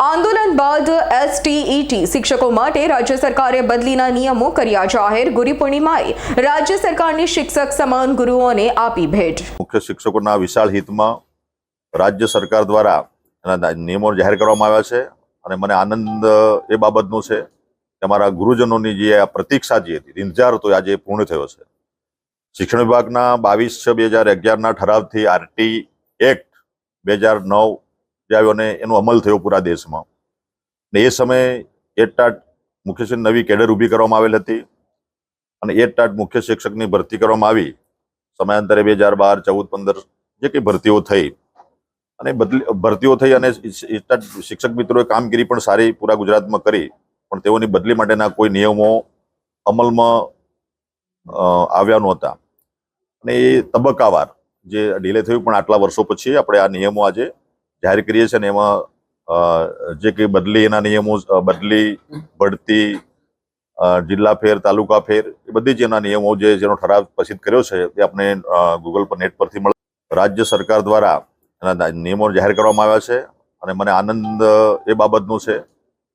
આંદોલન બાદ એસટીઈટી શિક્ષકો માટે રાજ્ય સરકારે બદલીના નિયમો કર્યા. જાહેર ગુરુ પૂર્ણિમાએ રાજ્ય સરકારની શિક્ષક સમાન ગુરુઓને આપી ભેટ. મુખ્ય શિક્ષકોના વિશાળ હિતમાં રાજ્ય સરકાર દ્વારા નિયમો જાહેર કરવામાં આવ્યા છે અને મને આનંદ એ બાબતનો છે કે અમારા ગુરુજનોની જે આ પ્રતીક્ષા જે હતી ઇંતજાર હતો આજે પૂર્ણ થયો છે. શિક્ષણ વિભાગના બાવીસ બે હજાર અગિયારના ઠરાવથી આરટી એક્ટ બે હજાર નવ જે આવ્યો અને એનો અમલ થયો પૂરા દેશમાં. ને એ સમયે એટાટ મુખ્ય નવી કેડર ઊભી કરવામાં આવેલ હતી. અને એટાટ મુખ્ય શિક્ષકની ભરતી કરવામાં આવી. સમયાંતરે બે હજાર બાર, ચૌદ, પંદર જે કંઈ ભરતીઓ થઈ. અને બદલી, ભરતીઓ થઈ અને એટાટ શિક્ષક મિત્રોએ કામગીરી પણ સારી પૂરા ગુજરાતમાં કરી. પણ તેઓની બદલી માટેના કોઈ નિયમો અમલમાં આવ્યા નહોતા. અને એ તબક્કાવાર જે ડીલે થયું પણ આટલા વર્ષો પછી આપણે આ નિયમો આજે જાહેર કરીએ છીએ અને એમાં જે કંઈ બદલી એના નિયમો બદલી બઢતી જિલ્લા ફેર, તાલુકા ફેર, એ બધી જ એના નિયમો જે જેનો ઠરાવ પ્રસિદ્ધ કર્યો છે એ આપણે ગૂગલ પર નેટ પરથી મળે. રાજ્ય સરકાર દ્વારા એના નિયમો જાહેર કરવામાં આવ્યા છે અને મને આનંદ, એ બાબતનો છે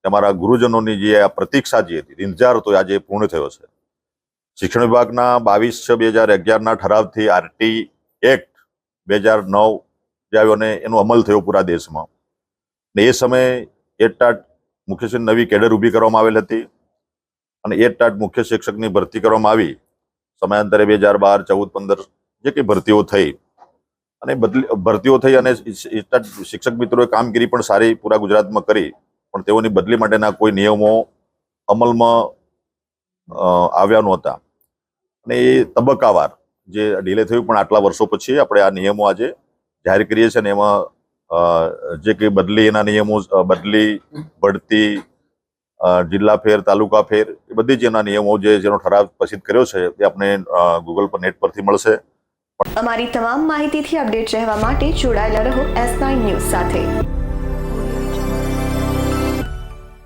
કે અમારા ગુરુજનોની જે આ પ્રતીક્ષા જે હતી ઇંતજાર હતો આજે પૂર્ણ થયો છે. શિક્ષણ વિભાગના બાવીસ છ બે હજાર અગિયારના ઠરાવથી આરટી એક્ટ બે હજાર નવ આવ્યો અને એનો અમલ થયો પૂરા દેશમાં. ને એ સમયે એટાટ મુખ્ય શિક્ષક નવી કેડર ઊભી કરવામાં આવેલ હતી. અને એટાટ મુખ્ય શિક્ષકની ભરતી કરવામાં આવી. સમયાંતરે બે હજાર બાર, ચૌદ, પંદર જે કંઈ ભરતીઓ થઈ. અને બદલી, ભરતીઓ થઈ અને શિક્ષક મિત્રોએ કામગીરી પણ સારી પૂરા ગુજરાતમાં કરી. પણ તેઓની બદલી માટેના કોઈ નિયમો અમલમાં આવ્યા નહોતા. અને એ તબક્કાવાર જે ડીલે થયું પણ આટલા વર્ષો પછી આપણે આ નિયમો આજે જાહેર કરીએ છીએ અને એમાં જે કંઈ બદલી એના નિયમો બદલી, બઢતી જિલ્લા ફેર, તાલુકા ફેર, એ બધી જ એના નિયમો જે જેનો ઠરાવ પ્રસિદ્ધ કર્યો છે, એ આપણે ગૂગલ પર, નેટ પરથી મળશે. અમારી તમામ માહિતીથી અપડેટ રહેવા માટે જોડાયેલા રહો એસ ન્યૂઝ સાથે.